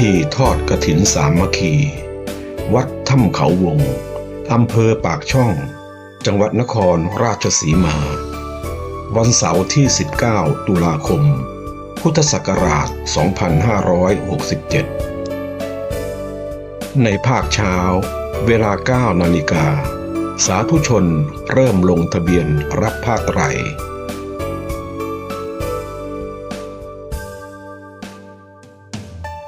ธีทอดกระถินสามัคคี วัดถ้ำเขาวง อำเภอปากช่อง จังหวัดนครราชสีมา วันเสาร์ที่ 19 ตุลาคม พุทธศักราช 2567 ในภาคเช้า เวลา 9 นาฬิกา สาธุชนเริ่มลงทะเบียนรับผ้าไตร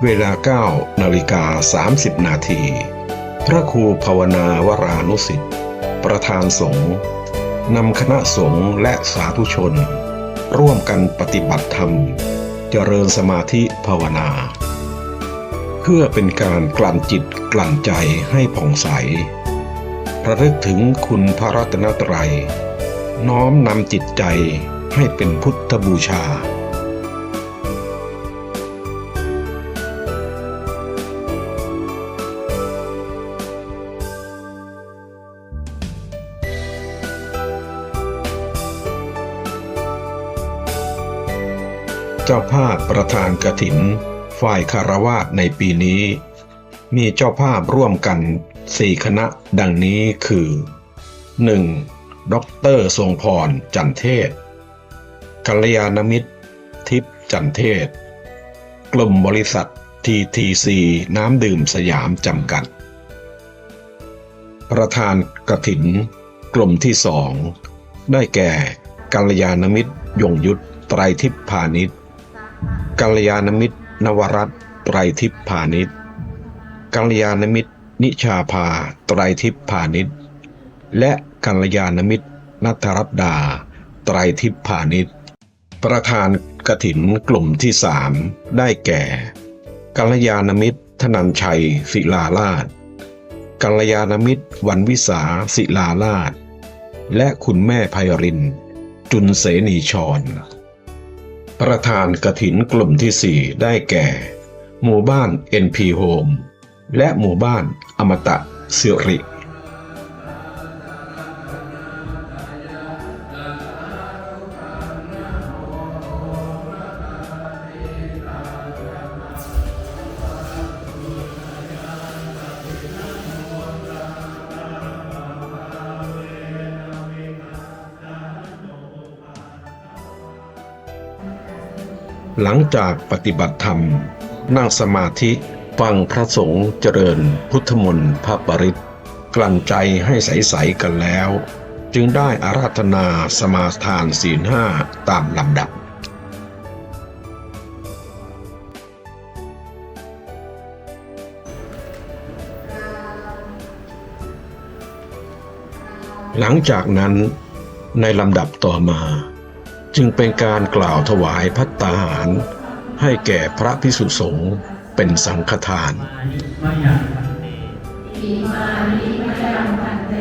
เวลา 9 นาฬิกา 30 นาที พระครูภาวนาวรานุสิทธิ์ ประธานสงฆ์นำคณะสงฆ์และสาธุชน ร่วมกันปฏิบัติธรรม เจริญสมาธิภาวนา เพื่อเป็นการกลั่นจิตกลั่นใจให้ผ่องใส ระลึกถึงคุณพระรัตนตรัย น้อมนำจิตใจให้เป็นพุทธบูชา เจ้าภาพประธานกฐิน ฝ่ายคารวาสในปีนี้ มีเจ้าภาพร่วมกันสี่คณะดังนี้คือ 1. ดรทรงพร จันเทศกัลยาณมิตร ทิพย์จันเทศ กลุ่มบริษัท TTC น้ำดื่มสยามจำกัด ประธานกฐิน กลุ่มที่สอง ได้แก่กัลยาณมิตรยงยุทธไตรทิพย์พาณิชย์ กัลยาณมิตร นวรัตไตรทิพย์พาณิชย์กัลยาณมิตร นิชาภาไตรทิพย์พาณิชย์และกัลยาณมิตรนัทรัตดา ไตรทิพย์พาณิชย์ประธานกฐินกลุ่มที่สามได้แก่ กัลยาณมิตร ธนันชัย ศิลาลาดกัลยาณมิตร วันวิสาศิลาลาดและคุณแม่ไพริน จุนเสนีชร ประธานกระถินกลุ่มที่สี่ได้แก่ หมู่บ้าน NP Home และหมู่บ้านอมตะสิริ หลังจากปฏิบัติธรรม นั่งสมาธิฟังพระสงฆ์เจริญพุทธมนต์พระปริตกลั่นใจให้ใสๆกันแล้ว จึงได้อาราธนาสมาทานศีลห้าตามลำดับหลังจากนั้นในลำดับต่อมา จึงเป็นการกล่าวถวายพัตตาหาร ให้แก่พระพิสุสงฆ์เป็นสังฆทานอิมานิมยังพันเต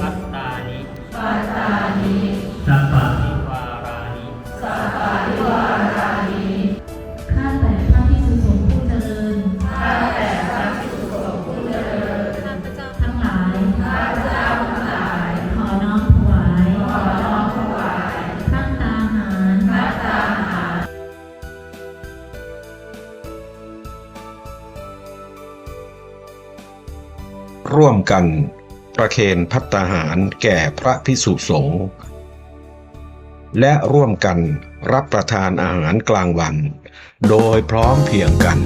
ปัตตานิปัตตานิ ร่วมกันประเคนพัตตาหารแก่พระพิสุสงฆ์และร่วมกันรับประทานอาหารกลางวัน โดยพร้อมเพียงกัน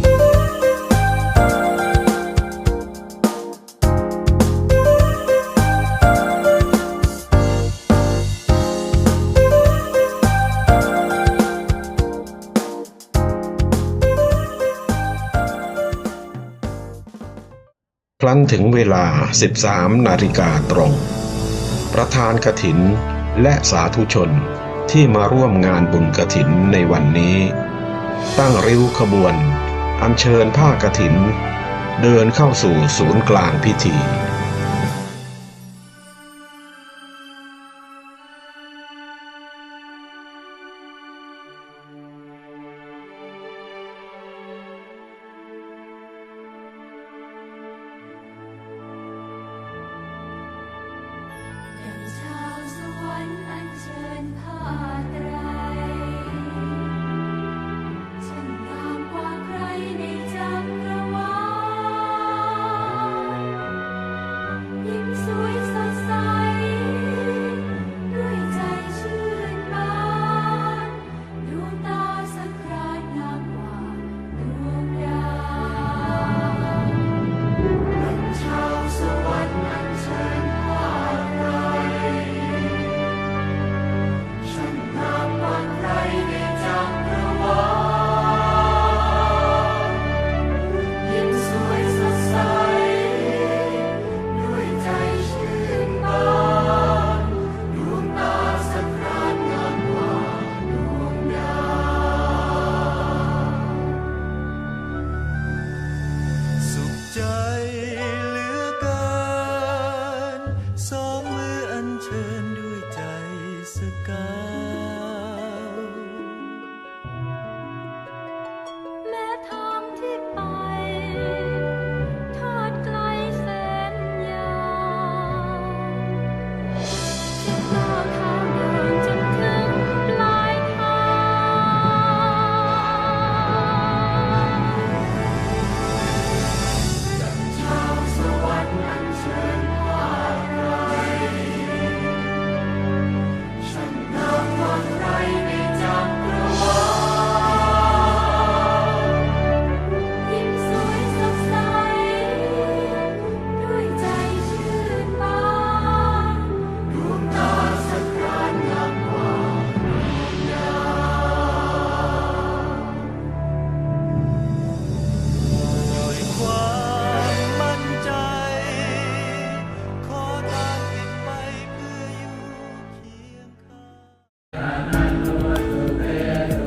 รั้นถึงเวลา 13 นาฬิกาตรง ประธานกถินและสาธุชนที่มาร่วมงานบุญกถินในวันนี้ ตั้งริ้วขบวน อัญเชิญผ้ากถิน เดินเข้าสู่ศูนย์กลางพิธี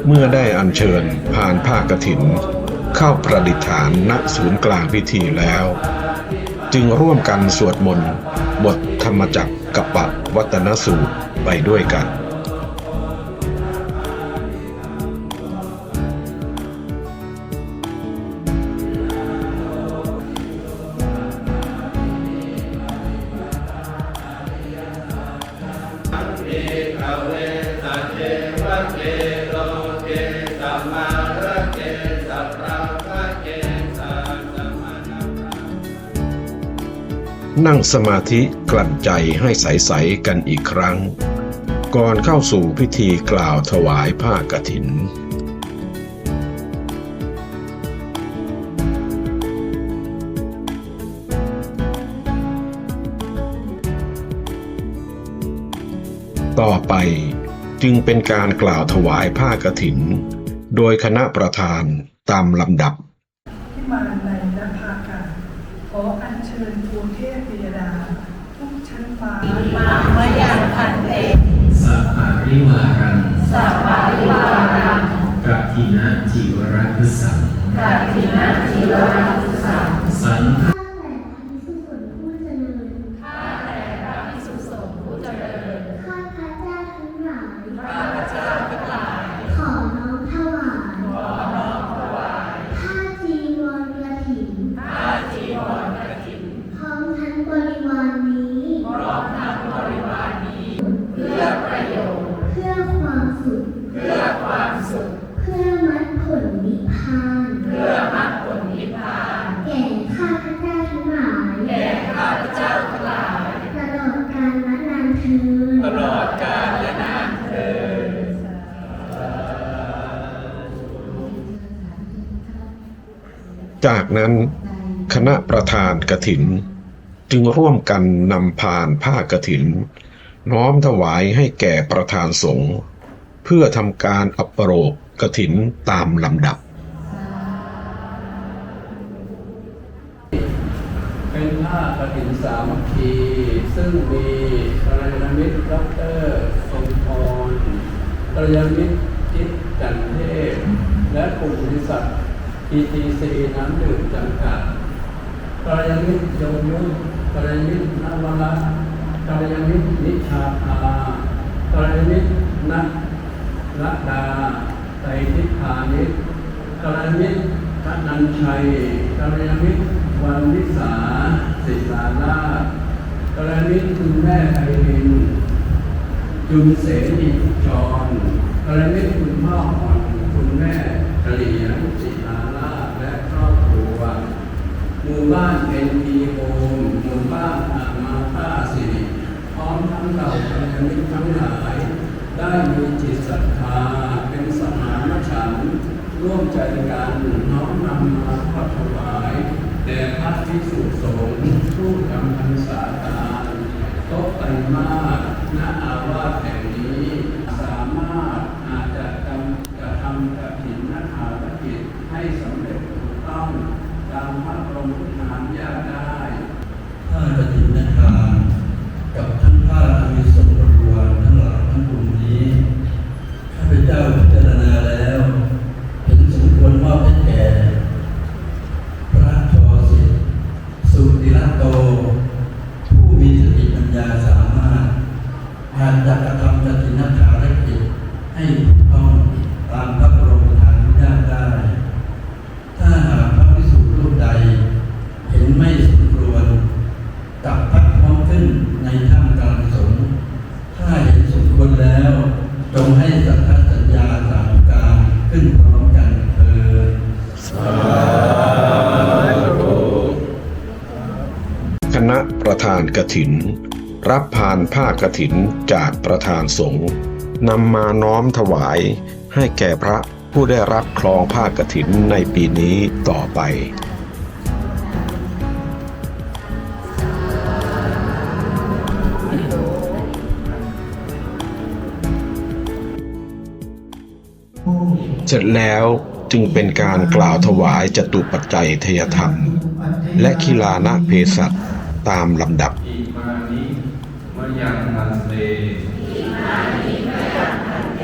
เมื่อได้อัญเชิญผ่านผ้ากถิน เข้าประดิษฐานณศูนย์กลางพิธีแล้ว จึงร่วมกันสวดมนต์ บทธรรมจักรกับปะวัตนสูตรไปด้วยกัน นั่งสมาธิกลั่นใจให้ใสๆกันอีกครั้ง ก่อนเข้าสู่พิธีกล่าวถวายผ้ากฐินต่อไปจึงเป็นการกล่าวถวายผ้ากฐิน โดยคณะประธานตามลำดับ ที่มาในนภาการขออัญเชิญภูเทพปิยดา ทุกชั้นฟ้ามาอย่างพันเตสัพปะริวารังสัพปะริวารังกัทินะจิวรัตสังกัทินะจิวรัตสังสังฆ ข้าแต่พระภิกษุสงฆ์ผู้เจริญ ข้าพระเจ้าทั้งหลาย ข้าพระเจ้าทั้งหลาย ขอน้อมถวาย ขอน้อมถวาย ผ้าจีวรกฐิน ผ้าจีวรกฐิน พร้อมทั้งบริวารนี้ พร้อมทั้งบริวารนี้ เพื่อประโยชน์ เพื่อความสุข เพื่อความสุข เพื่อมรรคผลนิพพาน เพื่อมรรคผลนิพพาน แก่ข้าพระเจ้าทั้งหลาย แก่ข้าพระเจ้าทั้งหลาย ตลอดกาลและนานเทินตลอดกาลและนานเทิน จากนั้นคณะประธานกฐิน จึงร่วมกันนำพานผ้ากฐิน น้อมถวายให้แก่ประธานสงฆ์เพื่อทำการอัปโรกกฐินตามลำดับ เป็นผ้ากฐินสามัคคีซึ่งมีกัลยาณมิตรดอกเตอร์ทรงพรกัลยาณมิตรจิตจันเทพและกลุ่มบริษัท ETC น้ำดื่มจำกัดกัลยามิตรโยงยุทธกัลยามิตรนวรัตกัลยามิตรนิชาภากัลยามิตรนัทรัตดาไตรทิพานิชกัลยามิตรพระนันชัยกัลยามิตรวันวิสาศิลาลาภกัลยาณมิตรคุณแม่ไพรินจุนเสนีจรกัลยาณมิตรคุณพ่ออ่อนคุณแม่กะเหลียงศิลาล รอบครัวหมู่บ้านเป็นพีโฮมหมู่บ้านอามาตาสิริพร้อมทั้งเรากัลยาณมิตรทั้งหลาย ได้มีจิตศรัทธาเป็นสมานฉันท์ร่วมใจกันน้อมนำมาทอดถวายแด่พระภิกษุสงฆ์ผู้จำพรรษาการโต๊ะไตรมาสณอาวาสแห่ง ประธานกฐิน รับพานผ้ากฐินจากประธานสงฆ์นำมาน้อมถวายให้แก่พระผู้ได้รับครองผ้ากฐินในปีนี้ต่อไปเสร็จแล้วจึงเป็นการกล่าวถวายจตุปัจจัยทยธรรม และคีลานะเพศัต ตามลำดับอิมานิมะยังมันเตอิมานิมะยังมันเต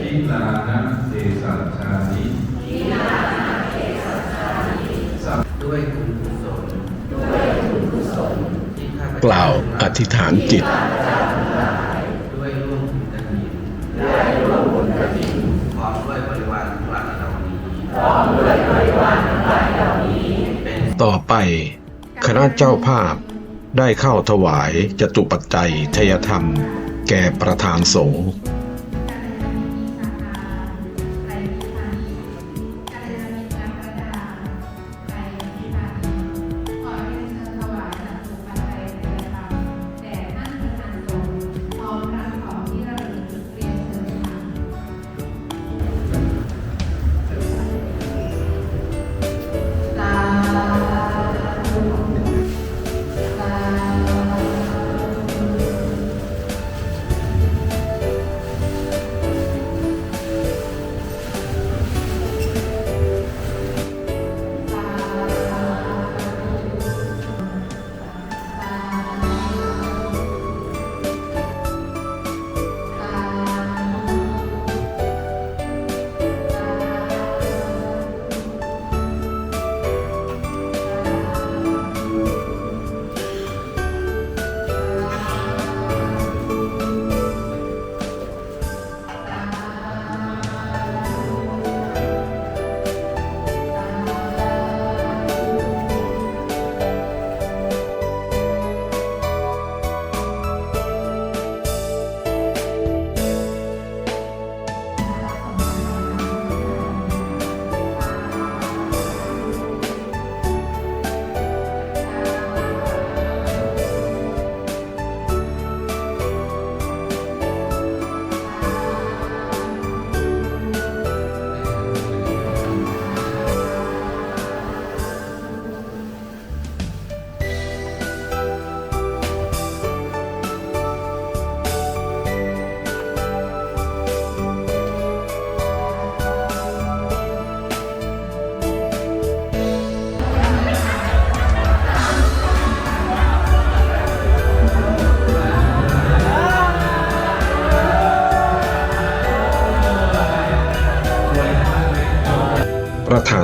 ทิลานะเตสัชชานิทิลานะเตสัชชานิสัพด้วยคุณกุศลด้วยคุณกุศลที่ข้าพเจ้กล่าวอธิษฐานจิตด้วยร่วมบุญกฐินด้วยร่วมบุญกฐินพร้อมด้วยบริวารทั้งหลายเหล่านี้พร้อมด้วยบริวารทั้งหลายเหล่านี้เป็นต่อไปคณะเจ้าภาพ ได้เข้าถวายจตุปัจจัยทยธรรม แก่ประธานสงฆ์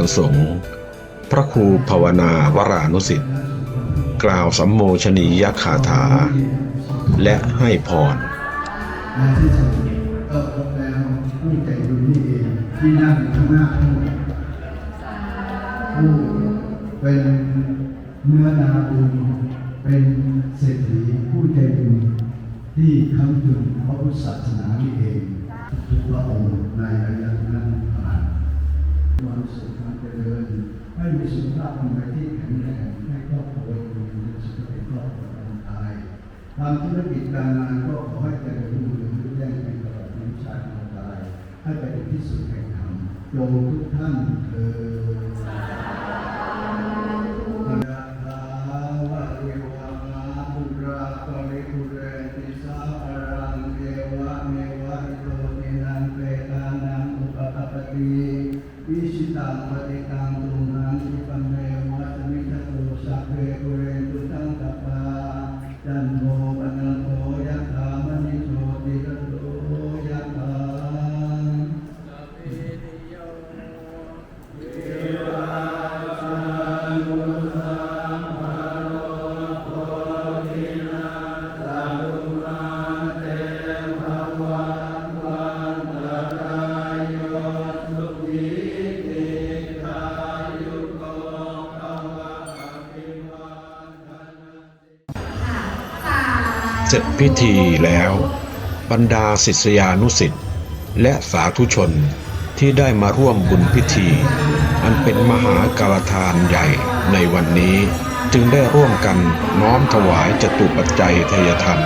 ประธานสงฆ์พระครูภาวนาวรานุสิทธิ์กล่าวสัมโมชนียคาถา และให้พรที่สุดก็พบแล้วผู้ใจบุญนี่เองที่นั่งอยู่ข้างหน้าทั้งหมดผู้เป็นเนื้อนาบุญเป็นเศรษฐีผู้ใจบุญที่คำจุนพระพุทธศาสนานี่เองทุกพระองค์ในอริยนั้นผ่านความสุข เจริญให้มีสุขภาพร่างกายที่แข็งแรงให้ครอบครัวอยู่ในสุขภาพครอบครัวร่างกายทำธุรกิจการงานก็ขอให้เจริญรุ่งเรืองรุ่งแจ้งในตลอดนิชาติของกายให้ไปถึงที่สุดแห่งธรรมโยมทุกท่านเถิด เสร็จพิธีแล้ว บรรดาศิษยานุสิษย์และสาธุชนที่ได้มาร่วมบุญพิธี อันเป็นมหากาลทานใหญ่ในวันนี้ จึงได้ร่วมกันน้อมถวายจตุปัจจัยทยธรรม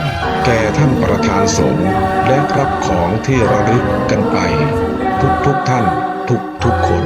แก่ท่านประธานสงฆ์และรับของที่ระลึกกันไป ทุกทุกๆท่านทุกทุกๆคน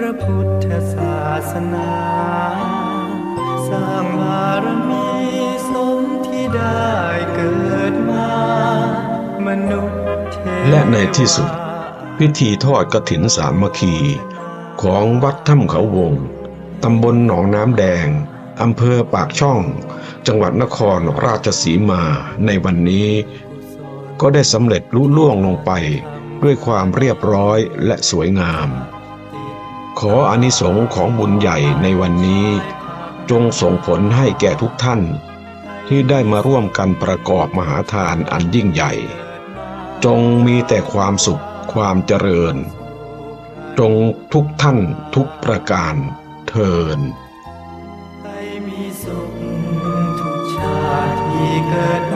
พระพุทธศาสนา สร้างบารมีสมที่ได้เกิดมามนุษย์และในที่สุด พิธีทอดกฐินสามัคคี ของวัดถ้ำเขาวง ตำบลหนองน้ำแดง อำเภอปากช่อง จังหวัดนครราชสีมาในวันนี้ ก็ได้สำเร็จลุล่วงลงไปด้วยความเรียบร้อยและสวยงาม ขออานิสงส์ของบุญใหญ่ในวันนี้ จงส่งผลให้แก่ทุกท่าน ที่ได้มาร่วมกันประกอบมหาทานอันยิ่งใหญ่ จงมีแต่ความสุขความเจริญ จงทุกท่านทุกประการเทินให้มีสุขทุกชาติเกิด